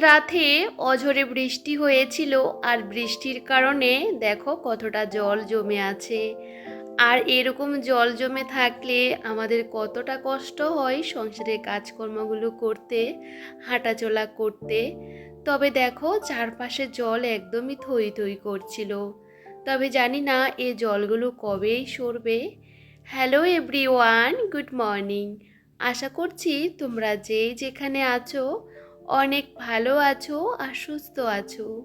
রাতে অঝরে বৃষ্টি হয়েছিল আর বৃষ্টির কারণে দেখো কতটা জল জমে আছে। আর এরকম জল জমে থাকলে আমাদের কতটা কষ্ট হয় সংসারের কাজকর্মগুলো করতে, হাঁটাচলা করতে। তবে দেখো চারপাশে জল একদমই থই থই করছিল। তবে জানি না এ জলগুলো কবেই সরবে। হ্যালো এভরিওয়ান গুড মর্নিং আশা করছি তোমরা যেই যেখানে আছো অনেক ভালো আছো আর সুস্থ আছো।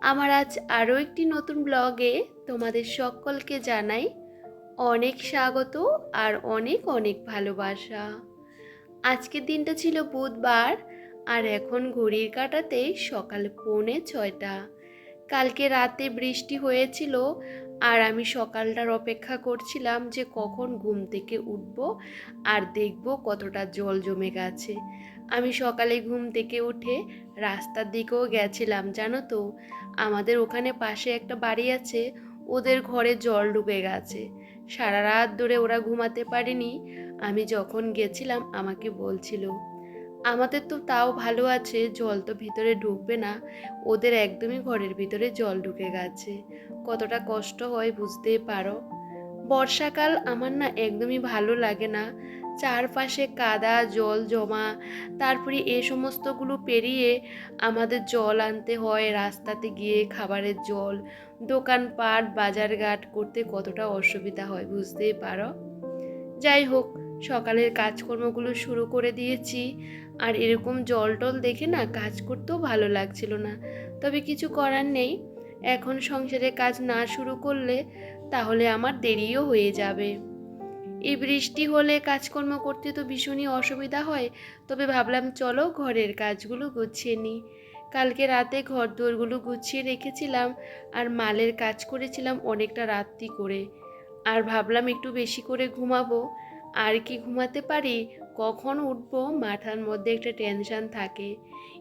আমার আজ আরও একটি নতুন ব্লগে তোমাদের সকলকে জানাই অনেক স্বাগত আর অনেক অনেক ভালোবাসা। আজকের দিনটা ছিল বুধবার আর এখন ঘড়ির কাটাতে সকাল পৌনে ছয়টা। কালকে রাতে বৃষ্টি হয়েছিল আর আমি সকালটার অপেক্ষা করছিলাম যে কখন ঘুম থেকে উঠব আর দেখব কতটা জল জমে গেছে। আমি সকালে ঘুম থেকে উঠে রাস্তার দিকেও গেছিলাম, জানো তো? আমাদের ওখানে পাশে একটা বাড়ি আছে, ওদের ঘরে জল ডুবে গেছে। সারা রাত ধরে ওরা ঘুমাতে পারেনি। আমি যখন গেছিলাম, আমাকে বলছিল আমাদের তো তাও ভালো আছে, জল তো ভিতরে ঢুকবে না। ওদের একদমই ঘরের ভিতরে জল ঢুকে গেছে। কতটা কষ্ট হয় বুঝতেই পারো। বর্ষাকাল আমার না একদমই ভালো লাগে না। চারপাশে কাদা, জল জমা, তারপরে এ সমস্তগুলো পেরিয়ে আমাদের জল আনতে হয়, রাস্তাতে গিয়ে খাবারের জল, দোকানপাট, বাজারঘাট করতে কতটা অসুবিধা হয় বুঝতেই পারো। যাই হোক, সকালের কাজকর্মগুলো শুরু করে দিয়েছি। আর এরকম জল টল দেখে না কাজ করতেও ভালো লাগছিল না। তবে কিছু করার নেই। এখন সংসারে কাজ না শুরু করলে তাহলে আমার দেরিও হয়ে যাবে। এই বৃষ্টি হলে কাজকর্ম করতে তো ভীষণই অসুবিধা হয়। তবে ভাবলাম চলো ঘরের কাজগুলো গুছিয়ে নিই। কালকে রাতে ঘর দোরগুলো গুছিয়ে রেখেছিলাম আর মালের কাজ করেছিলাম অনেকটা রাত্রি করে। আর ভাবলাম একটু বেশি করে ঘুমাবো। আর কি ঘুমাতে পারি? কখন উঠবো? মাথার মধ্যে একটা টেনশান থাকে।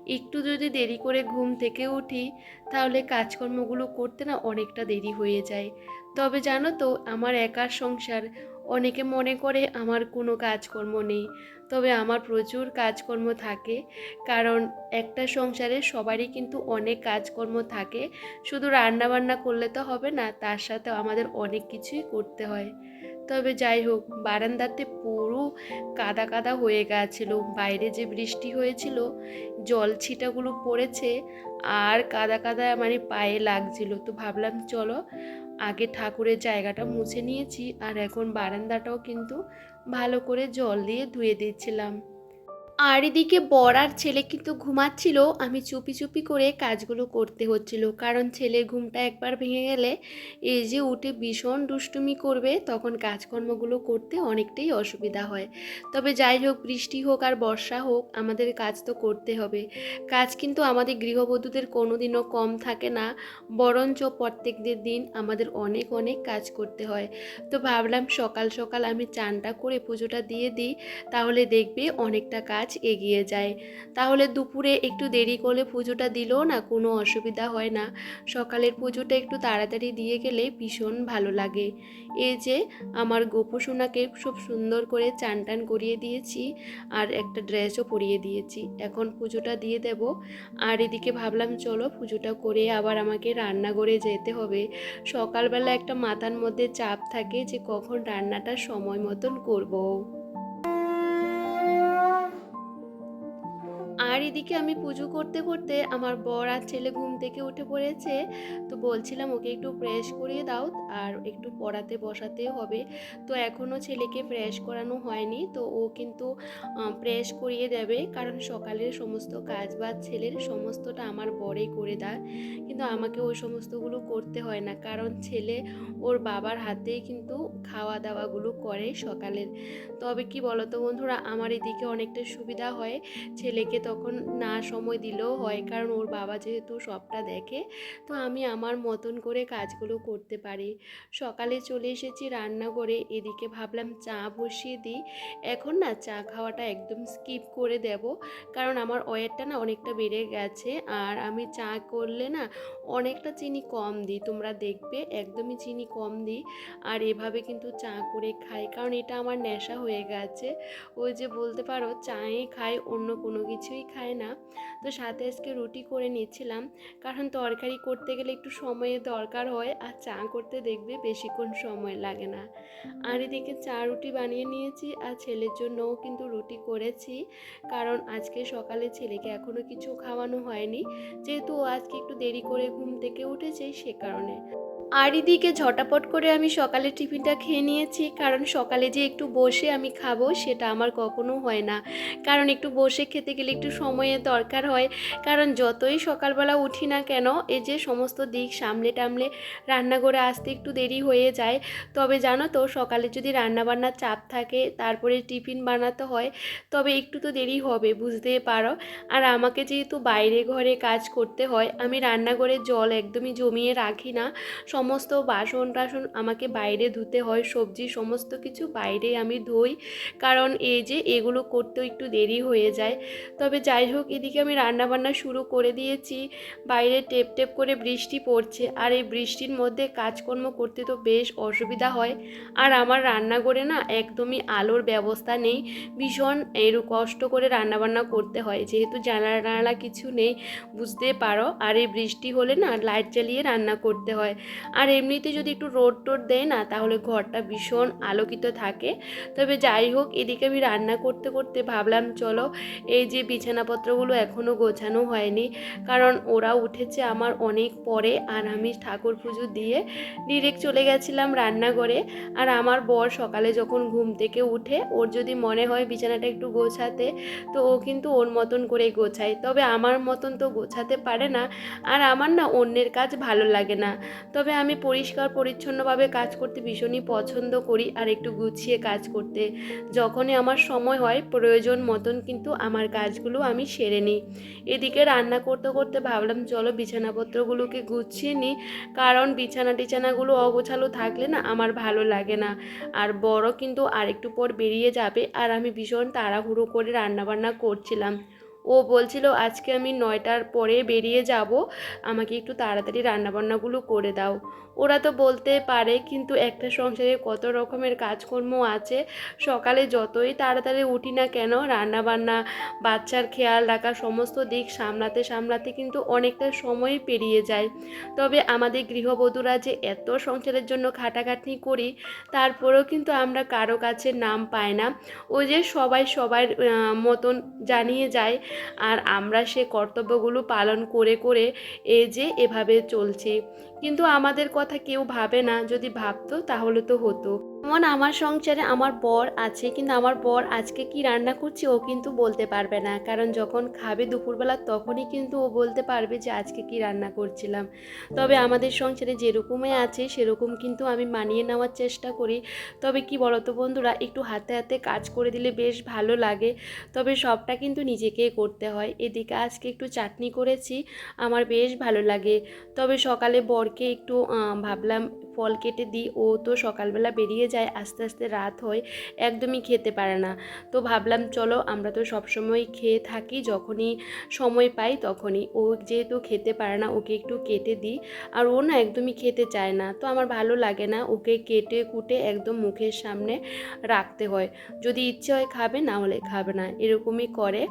একটু যদি দেরি করে ঘুম থেকে উঠি, তাহলে কাজকর্মগুলো করতে না অনেকটা দেরি হয়ে যায়। তবে জানো তো, আমার একার সংসার, অনেকে মনে করে আমার কোনো কাজকর্ম নেই। তবে আমার প্রচুর কাজকর্ম থাকে, কারণ একটা সংসারে সবারই কিন্তু অনেক কাজকর্ম থাকে। শুধু রান্নাবান্না করলে তো হবে না, তার সাথে আমাদের অনেক কিছুই করতে হয়। তবে যাই হোক, বারান্দাতে পুরো কাদা কাদা হয়ে গেছিল। বাইরে যে বৃষ্টি হয়েছিল, জল ছিটাগুলো পড়েছে আর কাদা কাদা মানে পায়ে লাগছিল। তো ভাবলাম, চলো আগে ঠাকুরের জায়গাটা মুছে নিয়েছি। আর এখন বারান্দাটাও কিন্তু ভালো করে জল দিয়ে ধুয়ে দিচ্ছিলাম আর এদিকে বর আর ছেলে কিন্তু ঘুমাচ্ছিল। আমি চুপি চুপি করে কাজগুলো করতে হচ্ছিল। কারণ ছেলের ঘুমটা একবার ভেঙে গেলে এই যে উঠে ভীষণ দুষ্টুমি করবে, তখন কাজকর্মগুলো করতে অনেকটাই অসুবিধা হয়। তবে যাই হোক, বৃষ্টি হোক আর বর্ষা হোক, আমাদের কাজ তো করতে হবে। কাজ কিন্তু আমাদের গৃহবধূদের কোনো দিনও কম থাকে না, বরঞ্চ প্রত্যেকদের দিন আমাদের অনেক অনেক কাজ করতে হয়। তো ভাবলাম সকাল সকাল আমি চানটা করে পুজোটা দিয়ে দিই, তাহলে দেখবে অনেকটা কাজ এগিয়ে যায়। তাহলে দুপুরে একটু দেরি করলে পুজোটা দিলেও না কোনো অসুবিধা হয় না। সকালের পুজোটা একটু তাড়াতাড়ি দিয়ে গেলে ভীষণ ভালো লাগে। এই যে আমার গোপসোনাকে খুব সুন্দর করে চান টান করিয়ে দিয়েছি আর একটা ড্রেসও পরিয়ে দিয়েছি। এখন পুজোটা দিয়ে দেব। আর এদিকে ভাবলাম, চলো পুজোটা করে আবার আমাকে রান্নাঘরে যেতে হবে। সকালবেলা একটা মাথার মধ্যে চাপ থাকে যে কখন রান্নাটা সময় মতন করব। আর এদিকে আমি পুজো করতে করতে আমার বর আর ছেলে ঘুম থেকে উঠে পড়েছে। তো বলছিলাম, ওকে একটু ফ্রেশ করিয়ে দাও আর একটু পড়াতে বসাতে হবে। তো এখনও ছেলেকে ফ্রেশ করানো হয়নি। তো ও কিন্তু ফ্রেশ করিয়ে দেবে। কারণ সকালের সমস্ত কাজ বাজ ছেলের সমস্তটা আমার বরেই করে দেয়। কিন্তু আমাকে ওই সমস্তগুলো করতে হয় না। কারণ ছেলে ওর বাবার হাতেই কিন্তু খাওয়া দাওয়াগুলো করে সকালের। তবে কি বলতো বন্ধুরা, আমার এদিকে অনেকটা সুবিধা হয়। ছেলেকে তখন না সময় দিলেও হয়। কারণ ওর বাবা যেহেতু সবটা দেখে, তো আমি আমার মতন করে কাজগুলো করতে পারি। সকালে চলে এসেছি রান্না করে এদিকে ভাবলাম চা বসিয়ে দিই। এখন না চা খাওয়াটা একদম স্কিপ করে দেব। কারণ আমার ওয়েটটা না অনেকটা বেড়ে গেছে। আর আমি চা করলে না অনেকটা চিনি কম দিই, তোমরা দেখবে একদমই চিনি কম দিই। আর এভাবে কিন্তু চা করে খাই। কারণ এটা আমার নেশা হয়ে গেছে। ওই যে বলতে পারো, চায়ে খাই, অন্য কোনো কিছুই খায় না। তো সাথে আজকে রুটি করে নিচ্ছিলাম। কারণ তরকারি করতে গেলে একটু সময়ের দরকার হয় আর চা করতে দেখবে বেশিক্ষণ সময় লাগে না। আর এদিকে চা রুটি বানিয়ে নিয়েছি আর ছেলের জন্যও কিন্তু রুটি করেছি। কারণ আজকে সকালে ছেলেকে এখনও কিছু খাওয়ানো হয়নি। যেহেতু ও আজকে একটু দেরি করে ঘুম থেকে উঠেছে সে কারণে। আর এদিকে ঝটাপট করে আমি সকালে টিফিনটা খেয়ে নিয়েছি, কারণ সকালে যে একটু বসে আমি খাব সেটা আমার কখনো হয় না। কারণ একটু বসে খেতে গেলে একটু সময়ের দরকার হয়, কারণ যতই সকালবেলা উঠি না কেন, এই যে সমস্ত দিক সামলে টামলে রান্না করে আসতে একটু দেরি হয়ে যায়। তবে জানো তো, সকালে যদি রান্নাবান্নার চাপ থাকে, তারপরে টিফিন বানাতে হয়, তবে একটু তো দেরি হবে, বুঝতেই পারো। আর আমাকে যেহেতু বাইরে ঘরে কাজ করতে হয়, আমি রান্নাঘরে জল একদমই জমিয়ে রাখি না। সমস্ত বাসন টাসন আমাকে বাইরে ধুতে হয়, সবজি সমস্ত কিছু বাইরে আমি ধুই। কারণ এই যে এগুলো করতেও একটু দেরি হয়ে যায়। তবে যাই হোক, এদিকে আমি রান্নাবান্না শুরু করে দিয়েছি। বাইরে টেপ টেপ করে বৃষ্টি পড়ছে। আর এই বৃষ্টির মধ্যে কাজকর্ম করতে তো বেশ অসুবিধা হয়। আর আমার রান্নাঘরে না একদমই আলোর ব্যবস্থা নেই। ভীষণ এর কষ্ট করে রান্নাবান্না করতে হয়। যেহেতু জানালা টানালা কিছু নেই, বুঝতে পারো। আর এই বৃষ্টি হলে না লাইট জ্বালিয়ে রান্না করতে হয়। আর এমনিতে যদি একটু রোদ টোড দেয় না, তাহলে ঘরটা ভীষণ আলোকিত থাকে। তবে যাই হোক, এদিকে আমি রান্না করতে করতে ভাবলাম, চলো এই যে বিছানাপত্রগুলো এখনও গোছানো হয়নি, কারণ ওরা উঠেছে আমার অনেক পরে আর আমি ঠাকুর পুজো দিয়ে ডিরেক্ট চলে গেছিলাম রান্নাঘরে। আর আমার বর সকালে যখন ঘুম থেকে উঠে, ওর যদি মনে হয় বিছানাটা একটু গোছাতে, তো ও কিন্তু ওর মতন করে গোছায়। তবে আমার মতন তো গোছাতে পারে না, আর আমার না অন্যের কাজ ভালো লাগে না। তবে আমি পরিষ্কার, পরিচ্ছন্নভাবে কাজ করতে ভীষণই পছন্দ করি আর একটু গুছিয়ে কাজ করতে। যখনই আমার সময় হয়, প্রয়োজন মতন কিন্তু আমার কাজগুলো আমি সেরে নিই। এদিকে রান্না করতে করতে ভাবলাম, চলো বিছানাপত্রগুলোকে গুছিয়ে নিই। কারণ বিছানা, টিছানাগুলো অগোছালো থাকলে না আমার ভালো লাগে না। আর বড় কিন্তু আরেকটু পর বেরিয়ে যাবে। আর আমি ভীষণ তাড়াহুড়ো করে রান্নাবান্না করছিলাম। ও বলছিল, আজকে আমি নয়টার পরে বেরিয়ে যাব। আমাকে একটু তাড়াতাড়ি রান্নাবান্নাগুলো করে দাও। ওরা তো বলতে পারে, কিন্তু একটা সংসারে কত রকমের কাজকর্ম আছে। সকালে যতই তাড়াতাড়ি উঠি না কেন, রান্নাবান্না, বাচ্চার খেয়াল রাখা, সমস্ত দিক সামলাতে সামলাতে কিন্তু অনেকটা সময় পেরিয়ে যায়। তবে আমাদের গৃহবধূরা যে এত সংসারের জন্য খাটাখাটনি করি, তারপরেও কিন্তু আমরা কারও কাছে নাম পাই না। ওই যে সবাই সবার মতন জানিয়ে যায় আর আমরা সে কর্তব্যগুলো পালন করে করে এই যে এভাবে চলছি। কিন্তু আমাদের কথা কেউ ভাবে না, যদি ভাবতো তাহলে তো হতো। যেমন আমার সংসারে আমার বর আছে, কিন্তু আমার বর আজকে কি রান্না করছে ও কিন্তু বলতে পারবে না। কারণ যখন খাবে দুপুরবেলা তখনই কিন্তু ও বলতে পারবে যে আজকে কি রান্না করছিলাম। তবে আমাদের সংসারে যেরকমই আছে সেরকম কিন্তু আমি মানিয়ে নেওয়ার চেষ্টা করি। তবে কি বলতো বন্ধুরা, একটু হাতে হাতে কাজ করে দিলে বেশ ভালো লাগে। তবে সবটা কিন্তু নিজেকেই করতে হয়। এদিকে আজকে একটু চাটনি করেছি, আমার বেশ ভালো লাগে। তবে সকালে বরকে একটু ভাবলাম ফল কেটে দিই। ও তো সকালবেলা বেরিয়ে যায়, আস্তে আস্তে রাত হয়, একদমই খেতে পারে না। তো ভাবলাম চলো আমরা তো সবসময় খেয়ে থাকি, যখনই সময় পাই তখনই। ও যেহেতু খেতে পারে না, ওকে একটু কেটে দিই। আর ও না একদমই খেতে চায় না। তো আমার ভালো লাগে না, ওকে কেটে কুটে একদম মুখের সামনে রাখতে হয়। যদি ইচ্ছে হয় খাবে, না হলে খাবে না। এরকমই করে।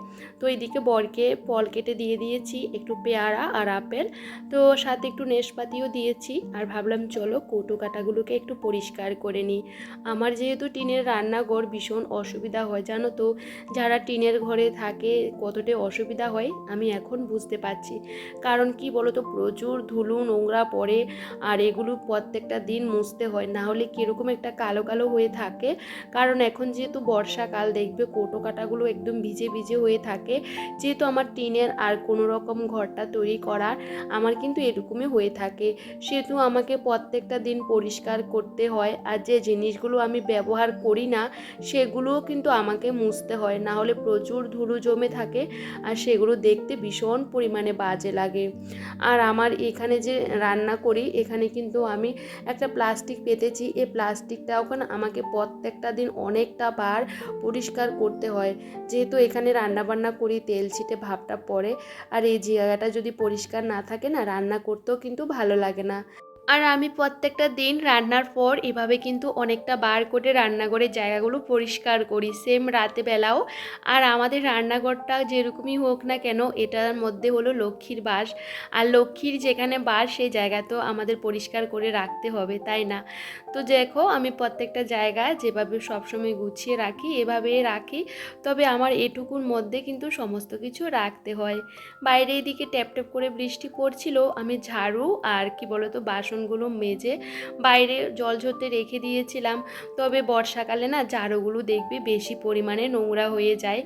তো এইদিকে বরকে, ফল কেটে দিয়ে দিয়েছি, একটু পেয়ারা আর আপেল। তো সাথে একটু নেশপাতিও দিয়েছি। আর ভাবলাম, চলো কৌটো কাটাগুলোকে একটু পরিষ্কার করে নিই। আমার যেহেতু টিনের রান্নাঘর ভীষণ অসুবিধা হয়, জানো তো? যারা টিনের ঘরে থাকে, কতটা অসুবিধা হয়, আমি এখন বুঝতে পারছি। কারণ কি বলো তো প্রচুর ধুলো, নোংরা পড়ে, আর এগুলো প্রত্যেকটা দিন মুছতে হয়। না হলে কীরকম একটা কালো কালো হয়ে থাকে। কারণ এখন যেহেতু বর্ষাকাল, দেখবে কোটো কাটাগুলো একদম ভিজে ভিজে হয়ে থাকে। যেহেতু আমার টিনের আর কোনো রকম ঘরটা তৈরি করার আমার কিন্তু এরকমই হয়ে থাকে। সেহেতু আমাকে প্রত্যেকটা দিন পরিষ্কার করতে হয় আর যে জিনিসগুলো আমি ব্যবহার করি না, সেগুলোও কিন্তু আমাকে মুছতে হয়। না হলে প্রচুর ধুলো জমে থাকে আর সেগুলো দেখতে ভীষণ পরিমাণে বাজে লাগে। আর আমার এখানে যে রান্না করি, এখানে কিন্তু আমি একটা প্লাস্টিক পেতেছি। এই প্লাস্টিকটা ওখানে আমাকে প্রত্যেকটা দিন অনেকটা বার পরিষ্কার করতে হয়। যেহেতু এখানে রান্না বান্না করি তেল ছিটে ভাবটা পড়ে। আর এই জায়গাটা যদি পরিষ্কার না থাকে না, রান্না করতেও কিন্তু ভালো লাগে না। আর আমি প্রত্যেকটা দিন রান্নার পর এভাবে কিন্তু অনেকটা বার করে রান্নাঘরের জায়গাগুলো পরিষ্কার করি সেম রাতে বেলাও আর আমাদের রান্নাঘরটা যেরকমই হোক না কেন, এটার মধ্যে হলো লক্ষ্মীর বাস। আর লক্ষ্মীর যেখানে বাস, সেই জায়গা তো আমাদের পরিষ্কার করে রাখতে হবে, তাই না? তো দেখো, আমি প্রত্যেকটা জায়গায় যেভাবে সবসময় গুছিয়ে রাখি, এভাবে রাখি। তবে আমার এটুকুর মধ্যে কিন্তু সমস্ত কিছু রাখতে হয়। বাইরে এদিকে ট্যাপ ট্যাপ করে বৃষ্টি পড়ছিল, আমি ঝাড়ু আর কি বলতো বাসনগুলো মেজে বাইরে জল ঝরতে রেখে দিয়েছিলাম। তবে বর্ষাকালে না ঝাড়ুগুলো দেখবি বেশি পরিমাণে নোংরা হয়ে যায়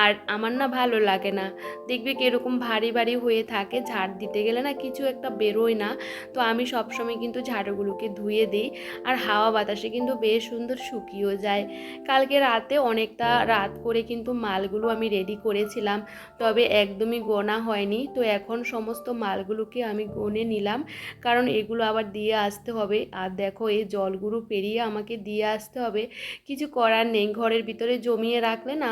আর আমার না ভালো লাগে না। দেখবি কীরকম ভারী ভারী হয়ে থাকে, ঝাড় দিতে গেলে না কিছু একটা বেরোয় না। তো আমি সবসময় কিন্তু ঝাড়ুগুলোকে ধুয়ে দিই আর হাওয়া বাতাসে কিন্তু বেশ সুন্দর শুকিয়েও যায়। কালকে রাতে অনেকটা রাত করে কিন্তু মালগুলো আমি রেডি করেছিলাম, তবে একদমই গোনা হয়নি। তো এখন সমস্ত মালগুলোকে আমি গনে নিলাম, কারণ এগুলো আবার দিয়ে আসতে হবে। আর দেখো, এই জলগুলো পেরিয়ে আমাকে দিয়ে আসতে হবে। কিছু করার নেই, ঘরের ভিতরে জমিয়ে রাখলে না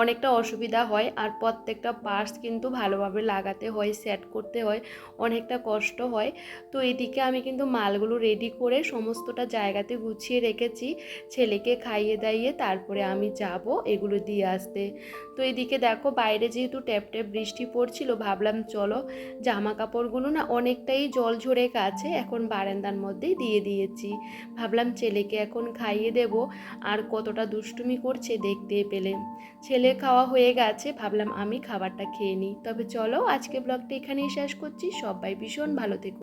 অনেকটা অসুবিধা হয়। আর প্রত্যেকটা পার্টস কিন্তু ভালোভাবে লাগাতে হয়, সেট করতে হয়, অনেকটা কষ্ট হয়। তো এদিকে আমি কিন্তু মালগুলো রেডি করে সমস্তটা জায়গাতে গুছিয়ে রেখেছি। ছেলেকে খাইয়ে দাইয়ে তারপরে আমি যাব এগুলো দিয়ে আসতে। তো এদিকে দেখো, বাইরে যেহেতু ট্যাপ ট্যাপ বৃষ্টি পড়ছিল, ভাবলাম চলো জামা কাপড়গুলো না অনেকটাই জল ঝরে গেছে। এখন বারান্দার মধ্যেই দিয়ে দিয়েছি। ভাবলাম ছেলেকে এখন খাইয়ে দেব, আর কতটা দুষ্টুমি করছে দেখতে পেলে। ছেলে খাওয়া হয়ে গেছে, ভাবলাম আমি খাবারটা খেয়ে নিই। তবে চলো আজকে ব্লগটা এখানেই শেষ করছি। সবাই ভীষণ ভালো থেকো।